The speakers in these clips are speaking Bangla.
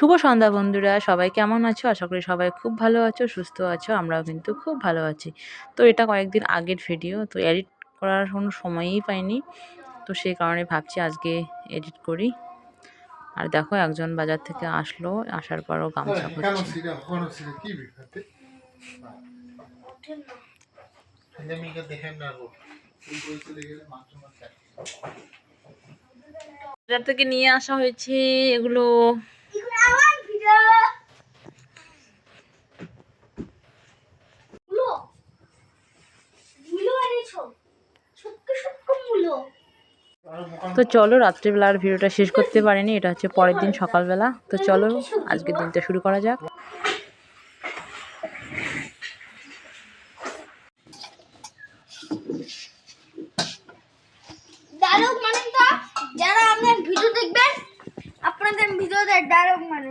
শুভ সন্ধ্যা বন্ধুরা সবাই কেমন আছো? আশা করি সবাই খুব ভালো আছো সুস্থ আছো আমরাও কিন্তু খুব ভালো আছি। তো এটা কয়েকদিন আগের ভিডিও তো এডিট করার কোনো সময়ই পাইনি। তো সেই কারণে ভাবছি আজকে এডিট করি। আর দেখো একজন বাজার থেকে আসলো আসার পরও গামছা করছে বাজার থেকে নিয়ে আসা হয়েছে এগুলো তো চলো রাত্রিবেলা আর ভিডিওটা শেষ করতে পারিনি এটা হচ্ছে পরের দিন সকালবেলা। তো চলো আজকের দিনটা শুরু করা যাক। ডায়লগ মানে তো যারা আপনার ভিডিও দেখবেন আপনাদের ভিডিওতে ডায়লগ মানে।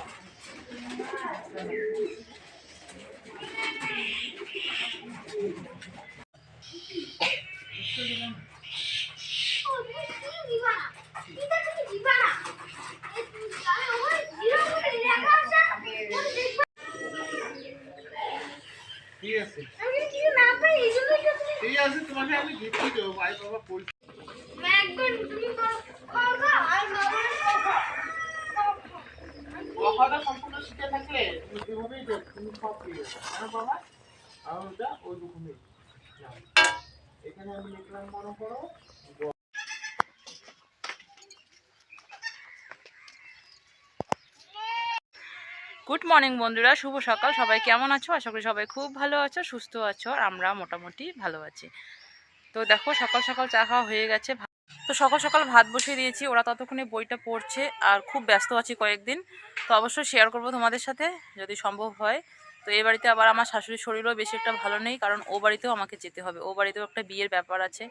ঠিক আছে? আমি কিছু না পাই তোমাকে আমি গিফট দেবো ভাই বাবা বাবা খাও খাও কথাটা সম্পূর্ণ শিখে থাকলে তুমি যেভাবেই দেখ তুমি সব হ্যাঁ বাবা আর ওটা ওই রকমই এখানে আমি লিখলাম, মনে করো, গুড মর্নিং বন্ধুরা, শুভ সকাল। সবাই কেমন আছো? আশা করি সবাই খুব ভালো আছো, সুস্থ আছো, আর আমরা মোটামুটি ভালো আছি। তো দেখো, সকাল সকাল চা খাওয়া হয়ে গেছে। তো সকাল সকাল ভাত বসিয়ে দিয়েছি, ওরা ততক্ষণে বইটা পড়ছে, আর খুব ব্যস্ত আছি কয়েকদিন। তো অবশ্যই শেয়ার করব তোমাদের সাথে, যদি সম্ভব হয়। তো এই বাড়িতে আবার আমার শাশুড়ির শরীরও বেশি একটা ভালো নেই, কারণ ও বাড়িতেও আমাকে যেতে হবে। ও বাড়িতেও একটা বিয়ের ব্যাপার আছে।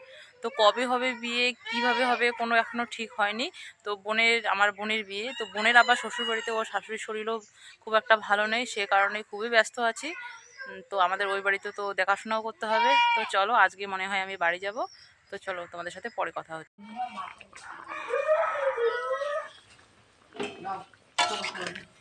তো কবে হবে বিয়ে, কীভাবে হবে, কোনো এখনও ঠিক হয়নি। তো বোনের, আমার বোনের বিয়ে। তো বোনের আবার শ্বশুর বাড়িতে ওর শাশুড়ির শরীরও খুব একটা ভালো নেই, সে কারণে খুবই ব্যস্ত আছি। তো আমাদের ওই বাড়িতে তো দেখাশোনাও করতে হবে। তো চলো, আজকে মনে হয় আমি বাড়ি যাব। তো চলো, তোমাদের সাথে পরে কথা হচ্ছে। নাও, চলো, চলো।